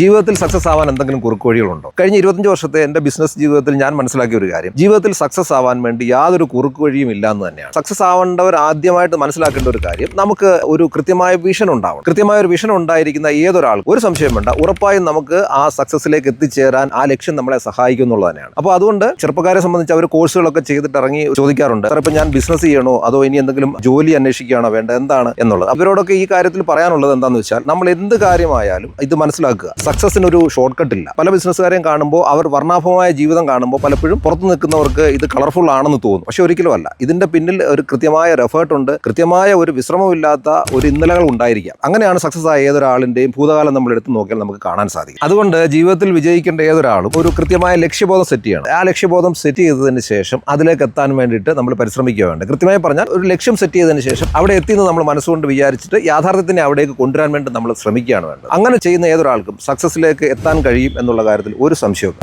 ജീവിതത്തിൽ സക്സസ് ആവാൻ എന്തെങ്കിലും കുറുക്ക് വഴികളുണ്ടോ കഴിഞ്ഞ ഇരുപത്തഞ്ച് വർഷത്തെ എന്റെ ബിസിനസ് ജീവിതത്തിൽ ഞാൻ മനസ്സിലാക്കിയ ഒരു കാര്യം ജീവിതത്തിൽ സക്സസ് ആവാൻ വേണ്ടി യാതൊരു കുറുക്ക് വഴിയും ഇല്ല എന്ന് തന്നെയാണ്. സക്സസ് ആവേണ്ടവർ ആദ്യമായിട്ട് മനസ്സിലാക്കേണ്ട ഒരു കാര്യം നമുക്ക് ഒരു കൃത്യമായ വിഷൻ ഉണ്ടാവണം. കൃത്യമായ ഒരു വിഷൻ ഉണ്ടായിരിക്കുന്ന ഏതൊരാൾക്കും ഒരു സംശയം വേണ്ട ഉറപ്പായും നമുക്ക് ആ സക്സസിലേക്ക് എത്തിച്ചേരാൻ ആ ലക്ഷ്യം നമ്മളെ സഹായിക്കും എന്നുള്ളത് തന്നെയാണ്. അപ്പോൾ അതുകൊണ്ട് ചെറുപ്പക്കാരെ സംബന്ധിച്ച് അവർ കോഴ്സുകളൊക്കെ ചെയ്തിട്ട് ഇറങ്ങി ചോദിക്കാറുണ്ട് സാർ ഞാൻ ബിസിനസ് ചെയ്യണോ? അതോ ഇനി എന്തെങ്കിലും ജോലി അന്വേഷിക്കുകയാണോ വേണ്ടത്? എന്താണ്? എന്നുള്ളത്. അവരോടൊക്കെ ഈ കാര്യത്തിൽ പറയാനുള്ളത് എന്താണെന്ന് വെച്ചാൽ നമ്മൾ എന്ത് കാര്യമായാലും ഇത് മനസ്സിലാക്കുക. സക്സസിന് ഒരു ഷോർട്ട് കട്ട് ഇല്ല. പല ബിസിനസ്സുകാരെയും കാണുമ്പോൾ അവർ വർണാഭമായ ജീവിതം കാണുമ്പോൾ പലപ്പോഴും പുറത്തു നിൽക്കുന്നവർക്ക് ഇത് കളർഫുൾ ആണെന്ന് തോന്നും. പക്ഷെ ഒരിക്കലും അല്ല. ഇതിന്റെ പിന്നിൽ ഒരു കൃത്യമായ ഒരു എഫേർട്ട് ഉണ്ട്. കൃത്യമായ ഒരു വിശ്രമമില്ലാത്ത ഒരു ഇന്നലകൾ ഉണ്ടായിരിക്കാം. അങ്ങനെയാണ് സക്സസ് ആയ ഏതൊരാളിന്റെയും ഭൂതകാലം നമ്മൾ എടുത്ത് നോക്കിയാൽ നമുക്ക് കാണാൻ സാധിക്കും. അതുകൊണ്ട് ജീവിതത്തിൽ വിജയിക്കേണ്ട ഏതൊരാളും ഒരു കൃത്യമായ ലക്ഷ്യബോധം സെറ്റ് ചെയ്യണം. ആ ലക്ഷ്യബോധം സെറ്റ് ചെയ്തതിന് ശേഷം അതിലേക്ക് എത്താൻ വേണ്ടിയിട്ട് നമ്മൾ പരിശ്രമിക്കുക വേണ്ട. കൃത്യമായി പറഞ്ഞാൽ ഒരു ലക്ഷ്യം സെറ്റ് ചെയ്തതിന് ശേഷം അവിടെ എത്തിയെന്ന് നമ്മൾ മനസ്സുകൊണ്ട് വിചാരിച്ചിട്ട് യാഥാർത്ഥ്യത്തിനെ അവിടേക്ക് കൊണ്ടുവരാൻ വേണ്ടി നമ്മൾ ശ്രമിക്കുകയാണ് വേണ്ടത്. അങ്ങനെ ചെയ്യുന്ന ഏതൊരാൾക്കും സക്സസിലേക്ക് എത്താൻ കഴിയും എന്നുള്ള കാര്യത്തിൽ ഒരു സംശയവും